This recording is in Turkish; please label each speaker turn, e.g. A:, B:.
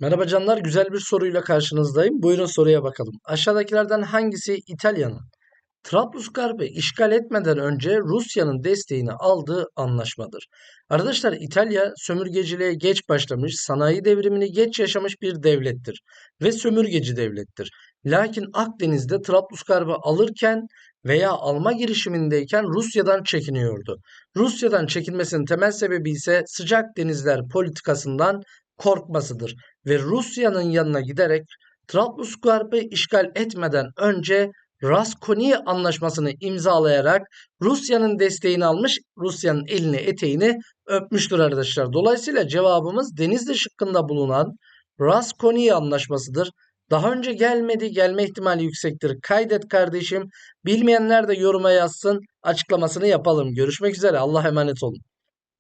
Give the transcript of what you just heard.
A: Merhaba canlar, güzel bir soruyla karşınızdayım. Buyurun soruya bakalım. Aşağıdakilerden hangisi İtalya'nın Trablusgarp'ı işgal etmeden önce Rusya'nın desteğini aldığı anlaşmadır? Arkadaşlar İtalya sömürgeciliğe geç başlamış, sanayi devrimini geç yaşamış bir devlettir ve sömürgeci devlettir. Lakin Akdeniz'de Trablusgarp'ı alırken veya alma girişimindeyken Rusya'dan çekiniyordu. Rusya'dan çekinmesinin temel sebebi ise sıcak denizler politikasından korkmasıdır ve Rusya'nın yanına giderek Trablusgarp'ı işgal etmeden önce Raskoni anlaşmasını imzalayarak Rusya'nın desteğini almış, Rusya'nın elini eteğini öpmüştür arkadaşlar. Dolayısıyla cevabımız Denizli şıkkında bulunan Raskoni anlaşmasıdır. Daha önce gelmedi, gelme ihtimali yüksektir. Kaydet kardeşim. Bilmeyenler de yoruma yazsın, açıklamasını yapalım. Görüşmek üzere. Allah emanet olun.